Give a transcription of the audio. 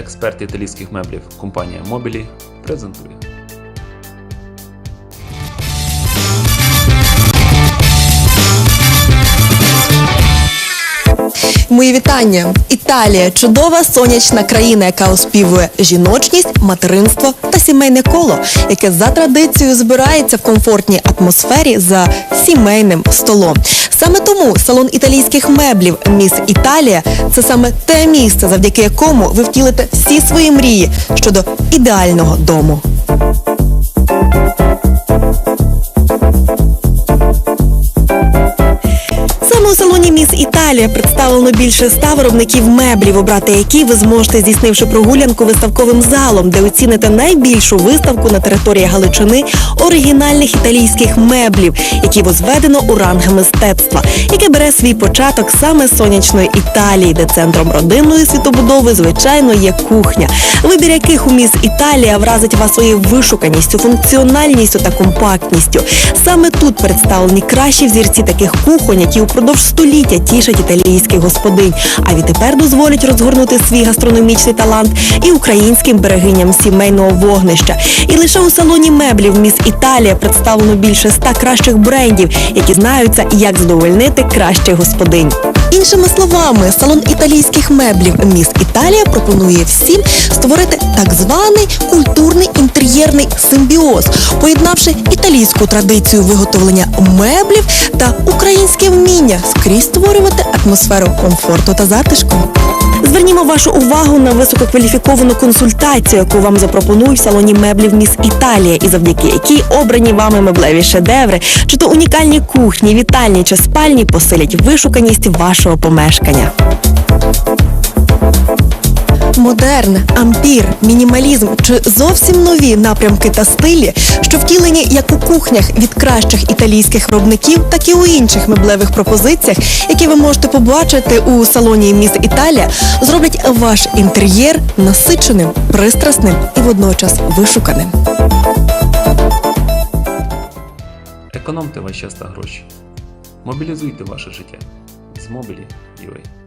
Експерт італійських меблів компанія Мобілі презентує. Мої вітання! Італія чудова сонячна країна, яка оспівує жіночність, материнство та сімейне коло, яке за традицією збирається в комфортній атмосфері за сімейним столом. Саме тому салон італійських меблів Міс Італія це саме те місце, завдяки якому ви втілите всі свої мрії щодо ідеального дому. Салоні Міс Італія представлено більше ста виробників меблів, обрати які ви зможете, здійснивши прогулянку виставковим залом, де оціните найбільшу виставку на території Галичини оригінальних італійських меблів, які возведено у ранги мистецтва, яке бере свій початок саме сонячної Італії, де центром родинної світобудови, звичайно, є кухня, вибір яких у міс Італія вразить вас своєю вишуканістю, функціональністю та компактністю. Саме тут представлені кращі взірці таких кухонь, які упродовж століття тішать італійських господинь, а відтепер дозволять розгорнути свій гастрономічний талант і українським берегиням сімейного вогнища. І лише у салоні меблів міс Італія представлено більше ста кращих брендів, які знаються, як задовольнити кращих господинь. Іншими словами, салон італійських меблів Міс Італія пропонує всім створити так званий культурний інтер'єрний симбіоз, поєднавши італійську традицію виготовлення меблів та українське вміння скрізь створювати атмосферу комфорту та затишку. Звернімо вашу увагу на висококваліфіковану консультацію, яку вам запропонують в салоні меблів Міс Італія, і завдяки якій обрані вами меблеві шедеври, чи то унікальні кухні, вітальні чи спальні посилять вишуканість вашого помешкання. Модерн, ампір, мінімалізм чи зовсім нові напрямки та стилі, що втілені як у кухнях від кращих італійських виробників, так і у інших меблевих пропозиціях, які ви можете побачити у салоні Міс Італія, зроблять ваш інтер'єр насиченим, пристрасним і водночас вишуканим. Економте ваш час та гроші. Мобілізуйте ваше життя з Mobili UA.